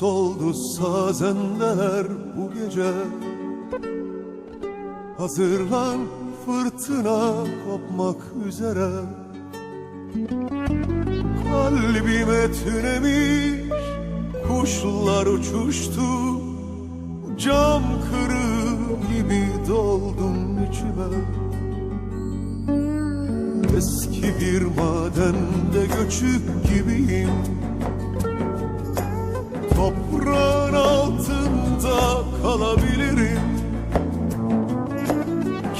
soldu sazendeler bu gece. Hazırlan fırtına kopmak üzere. Kalbime tünemiş kuşlar uçuştu. Cam kırığı gibi doldum içime. Eski bir madende göçük gibiyim Toprağın altında kalabilirim.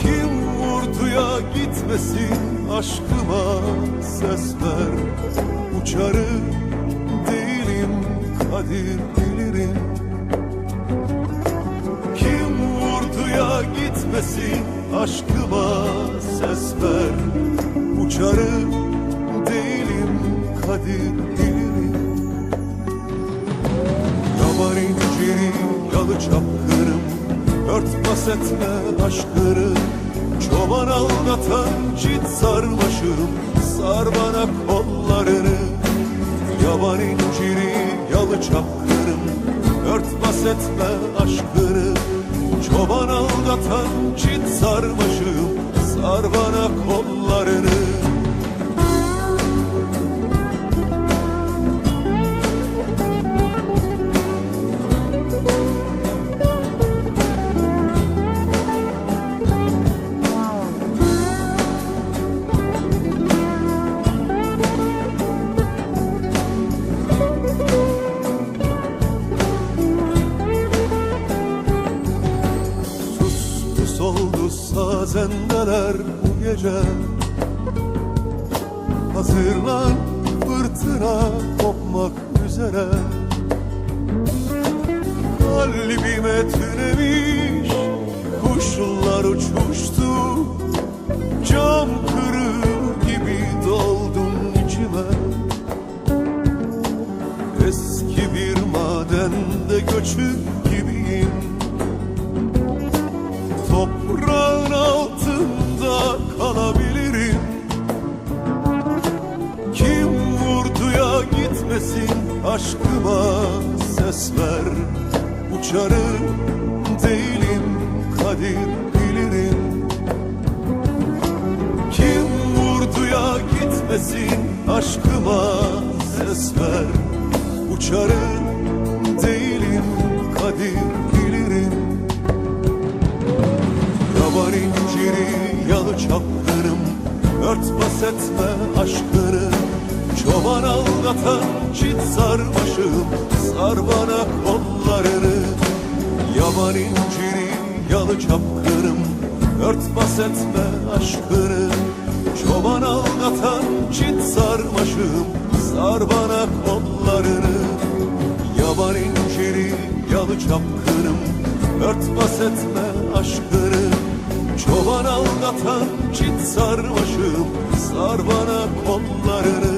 Kim vurduya gitmesin aşkıma ses ver. Uçarı değilim kadir bilirim. Kim vurduya gitmesin aşkıma ses ver. Uçarı değilim kadir bilirim yalı çapkınım Örtbas etme aşkını Çoban aldatan çit sarmaşım Sar bana kollarını. Yaban inciri yalı çapkınım Örtbas etme aşkını Çoban aldatan çit sarmaşım Sar bana kollarını sazendeler bu gece. Hazırlan fırtına kopmak üzere. Kalbime tünemiş kuşlar uçuştu Cam kırığı gibi doldum içime. Eski bir madende göçük kalabilirim. Kim vurduya gitmesin aşkıma ses ver. Uçarı değilim kadir bilirim. Kim vurduya gitmesin aşkıma ses ver. Uçarı değilim kadir bilirim yalı çapkınım Örtbas etme aşkını. Çoban aldatan çit sarmaşım Sar bana kollarını. Yaban inciri yalı çapkınım Örtbas etme aşkını. Çoban aldatan çit sarmaşım Sar bana kollarını. Yaban inciri yalı çapkınım Örtbas etme aşkını Çoban aldatan çit sarmaşım Sar bana kollarını.